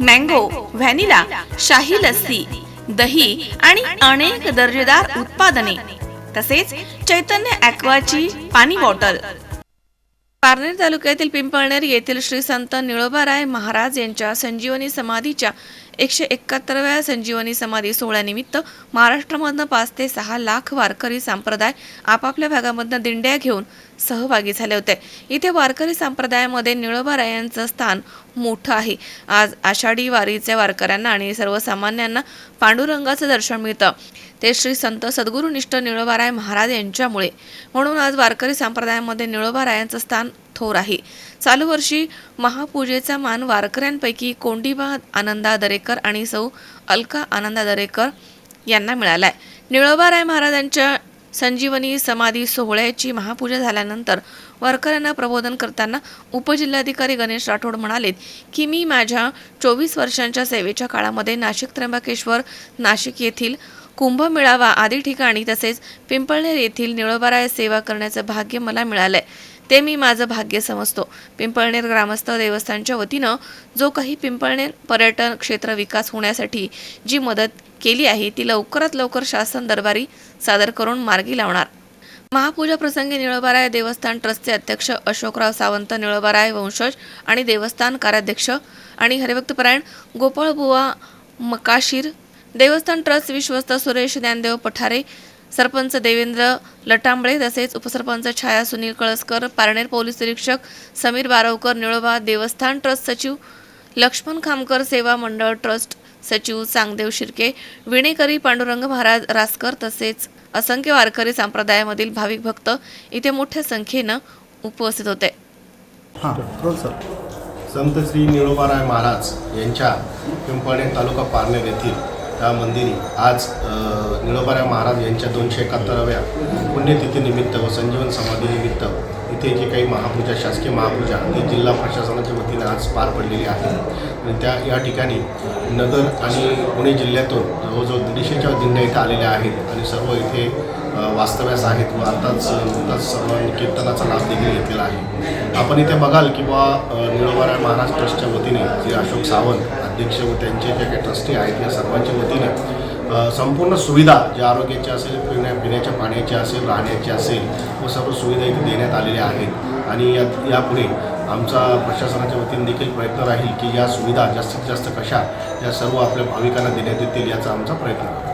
Mango vanilla शाही लस्सी दही आणि अनेक दर्जेदार उत्पादने तसेच चैतन्य ॲक्वाची पाणी बॉटल. पारनेर तालुक्यातील पिंपळनेर येथील श्री संत निळोबाराय महाराज यांच्या संजीवनी समाधीच्या एकशे एकाहत्तरव्या संजीवनी समाधी सोहळ्यानिमित्त महाराष्ट्रामधनं पाच ते सहा लाख वारकरी संप्रदाय आपापल्या भागामधनं दिंड्या घेऊन सहभागी झाले होते. इथे वारकरी संप्रदायामध्ये निळोबारायांचं स्थान मोठं आहे. आज आषाढी वारीच्या वारकऱ्यांना आणि सर्वसामान्यांना पांडुरंगाचं दर्शन मिळतं. ते श्री संत सद्गुरुनिष्ठ निळोबाराय महाराज यांच्यामुळे. म्हणून आज वारकरी संप्रदायामध्ये निळोबारायांचं स्थान थोर आहे. चालू वर्षी महापूजेचा मान वारकऱ्यांपैकी कोंडीबा आनंदा दरेकर आणि सौ अलका आनंदा दरेकर यांना मिळाला मिळालाय निळोबाराय महाराजांच्या संजीवनी समाधी सोहळ्याची महापूजा झाल्यानंतर वारकऱ्यांना प्रबोधन करताना उपजिल्हाधिकारी गणेश राठोड म्हणालेत की मी माझ्या चोवीस वर्षांच्या सेवेच्या काळामध्ये नाशिक त्र्यंबकेश्वर नाशिक येथील कुंभमेळावा आदी ठिकाणी तसेच पिंपळनेर येथील निळोबाराय सेवा करण्याचं भाग्य मला मिळालं आहे ते मी माझं भाग्य समजतो. पिंपळनेर ग्रामस्थ देवस्थानच्या वतीनं जो काही पिंपळनेर पर्यटन क्षेत्र विकास होण्यासाठी जी मदत केली आहे ती लवकरात लवकर शासन दरबारी सादर करून मार्गी लावणार. महापूजा प्रसंगी निळबराय देवस्थान ट्रस्टचे अध्यक्ष अशोकराव सावंत निळबाराय वंशज आणि देवस्थान कार्याध्यक्ष आणि हरिभक्तपरायण गोपाळबुवा मकाशीर देवस्थान ट्रस्ट विश्वस्त सुरेश ज्ञानदेव पठारे सरपंच देवेंद्र लटांबळे तसेच उपसरपंच छाया सुनील कळसकर पारनेर पोलीस निरीक्षक समीर बारवकर निळोबा देवस्थान ट्रस्ट सचिव लक्ष्मण खामकर सेवा मंडळ ट्रस्ट सचिव चांगदेव शिर्के विणेकरी पांडुरंग महाराज रासकर तसेच असंख्य वारकरी संप्रदायामधील भाविक भक्त इथे मोठ्या संख्येनं उपस्थित होते. हां. संत श्री निळोबाराय महाराज यांच्या पिंपळणे तालुका पारनेर येथील मंदिरी. आज अ, महाराज यांच्या दोनशे एकाहत्तराव्या पुण्यतिथीनिमित्त व संजीवन समाधीनिमित्त इथे जे काही महापूजा शासकीय महापूजा ती जिल्हा प्रशासनाच्या वतीने आज पार पडलेली आहे. आणि त्या या ठिकाणी नगर आणि पुणे जिल्ह्यातून जवळजवळ दीडशेच्या दिंड्या इथं आलेल्या आहेत. आणि सर्व इथे वास्तव्यास आहेत व आताच नुकताच सर्वांनी कीर्तनाचा लाभ देखील घेतलेला आहे. आपण इथे बघाल की बा निळोबाराय महाराज ट्रस्टच्या वतीने जे अशोक सावंत अध्यक्ष व त्यांचे जे काही ट्रस्टी आहेत या सर्वांच्या वतीने संपूर्ण सुविधा ज्या आरोग्याच्या असेल पिण्या पिण्याच्या पाण्याच्या असेल राहण्याची असेल व सर्व सुविधा इथे देण्यात आलेल्या आहेत. आणि या यापुढे आमचा प्रशासनाच्या वतीने देखील प्रयत्न राहील की या सुविधा जास्तीत जास्त कशा या सर्व आपल्या भाविकांना देण्यात येतील याचा आमचा प्रयत्न आहे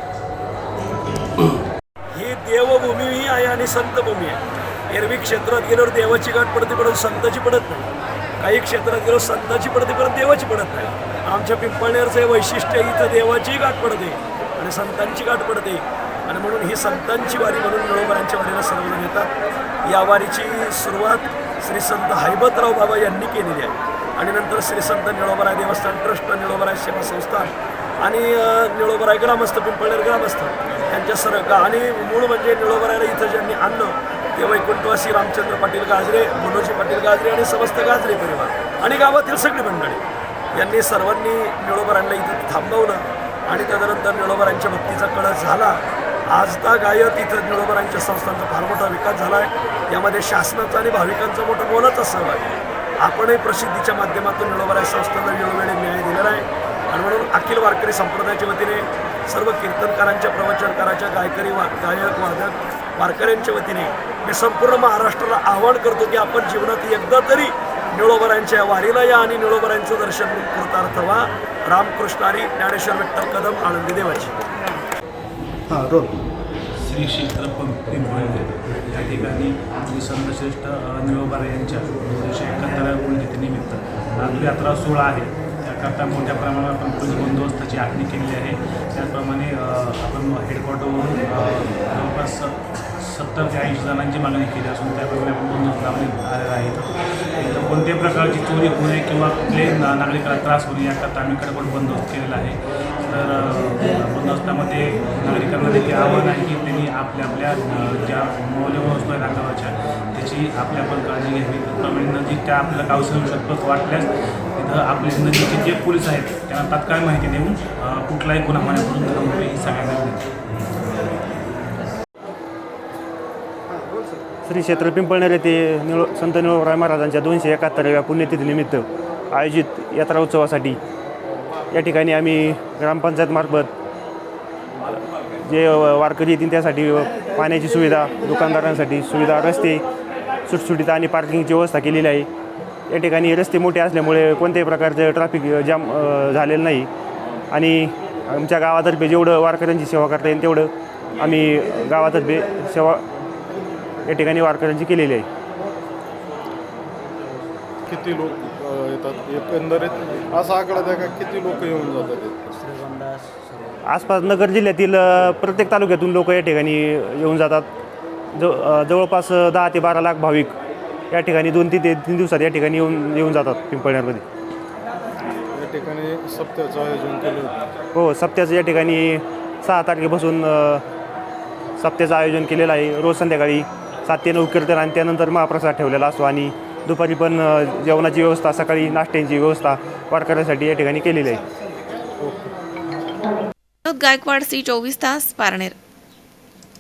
ही देवभूमीही आहे आणि संतभूमी आहे. एरवी क्षेत्रात गेल्यावर देवाची गाठ पडते पडत संताची पडत नाही. काही क्षेत्रात गेलो संताची पडते परत देवाची पडत नाही. आमच्या पिंपळनेरचं हे वैशिष्ट्य इथं देवाचीही गाठ पडते. आणि संतांची गाठ पडते. आणि म्हणून ही संतांची वारी म्हणून मिळोबरांच्या वारीला सर्वजण येतात या वारीची सुरुवात श्री संत हैबतराव बाबा यांनी केलेली आहे. आणि नंतर श्री संत निळोबराय देवस्थान ट्रस्ट निळोबराय सेवा संस्था आणि निळोबराय ग्रामस्थ पिंपळनेर ग्रामस्थ यांच्या सर गा- आणि मूळ म्हणजे निळोबरायला इथं ज्यांनी आणलं ते वैकुंठवासी रामचंद्र पाटील गाजरे मनोजी पाटील गाजरे आणि समस्त गाजरे परिवार आणि गावातील सगळी मंडळी यांनी सर्वांनी निळोबरांना इथं थांबवलं. आणि त्यानंतर निळोबरांच्या भक्तीचा कळस झाला. आज ता गायत इथं निळोबरांच्या संस्थांचा फार मोठा विकास झाला आहे यामध्ये शासनाचा आणि भाविकांचा मोठा मोलाचा सहभाग. आहे आपणही प्रसिद्धीच्या माध्यमातून निळोबराय संस्थांना वेळोवेळी न्याय दिलेला आहे. आणि म्हणून अखिल वारकरी संप्रदायाच्या वतीने सर्व कीर्तनकारांच्या प्रवचनकाराच्या गायकरी वा गायक वादक वारकऱ्यांच्या वतीने मी संपूर्ण महाराष्ट्राला आवाहन करतो की आपण जीवनात एकदा तरी निळोबरांच्या वारीला या आणि निळोबरांचं दर्शन कृतार्थ व्हा रामकृष्ण हरी ज्ञानेश्वर विठ्ठल कदम आनंदी देवाची. हां रोल. श्री क्षेत्र पिंपळनेर या ठिकाणी श्री संतश्रेष्ठ निळोबारा यांच्या दोनशे एकाहत्तराव्या पुण्यतिथीनिमित्त आज यात्रा सोहळा आहे. करता मोठ्या प्रमाणावर आपण पोलीस बंदोबस्ताची आखणी केलेली आहे. त्याचप्रमाणे आपण हेडक्वार्टरवरून जवळपास सत्तर ते ऐंशी जणांची मागणी केली असून त्याप्रमाणे आपण बंदोबस्त लावण्यात आलेला आहे. तर कोणत्याही प्रकारची चोरी होऊ नये किंवा कुठल्याही नागरिकाला त्रास होऊ नये याकरता आम्ही कडे पण बंदोबस्त केलेला आहे. तर आपण बंदोबस्तामध्ये नागरिकांना देखील आव्हान आहे की त्यांनी आपल्या आपल्या ज्या मौल्यवान वस्तू आहेत नागरिकाच्या त्याची आपल्या पण काळजी घ्यावी. त्याप्रमाणे नदी त्या आपल्याला काउन्सिलिंग शकतो वाटल्यास तिथं आपले नदीचे जे पोलीस आहेत त्यांना तात्काळ माहिती देऊन कुठलाही गुन्हा होण्यापासून थांबवे ही सांगायला श्री क्षेत्र पिंपळनेर येथे निळ संत निळोराय महाराजांच्या दोनशे एकाहत्तराव्या पुण्यतिथीनिमित्त आयोजित यात्रा उत्सवासाठी या ठिकाणी आम्ही ग्रामपंचायतमार्फत जे वारकरी येतील त्यासाठी पाण्याची सुविधा दुकानदारांसाठी सुविधा रस्ते सुटसुटीत आणि पार्किंगची व्यवस्था केलेली आहे. या ठिकाणी रस्ते मोठे असल्यामुळे कोणत्याही प्रकारचं ट्रॅफिक जाम झालेलं नाही. आणि आमच्या गावातर्फे जेवढं वारकऱ्यांची सेवा करता येईल तेवढं आम्ही गावातर्फे सेवा या ठिकाणी वारकऱ्यांची केलेली आहे. किती लोक? येतात. एकंदरीत असा आकडा द्या का किती लोक येऊन जातात? आसपास नगर जिल्ह्यातील अ, प्रत्येक तालुक्यातून लोक या ठिकाणी येऊन जातात. जव अ, जवळपास दहा ते बारा लाख भाविक या ठिकाणी दोन ते ते तीन दिवसात या ठिकाणी येऊन येऊन जातात पिंपळनेरमध्ये. या ठिकाणी सप्त्याचं आयोजन केलं होतं. हो सप्त्याचं या ठिकाणी सहा तारखेपासून अ, सप्त्याचं आयोजन केलेलं आहे. रोज संध्याकाळी सात ते नऊ कीर्तन आणि त्यानंतर महाप्रसाद ठेवलेला असतो आणि दुपारी पण जेवणाची व्यवस्था सकाळी नाश्त्यांची व्यवस्था वारकऱ्यांसाठी या ठिकाणी केलेली आहे. गायकवाड सी चोवीस तास पारनेर.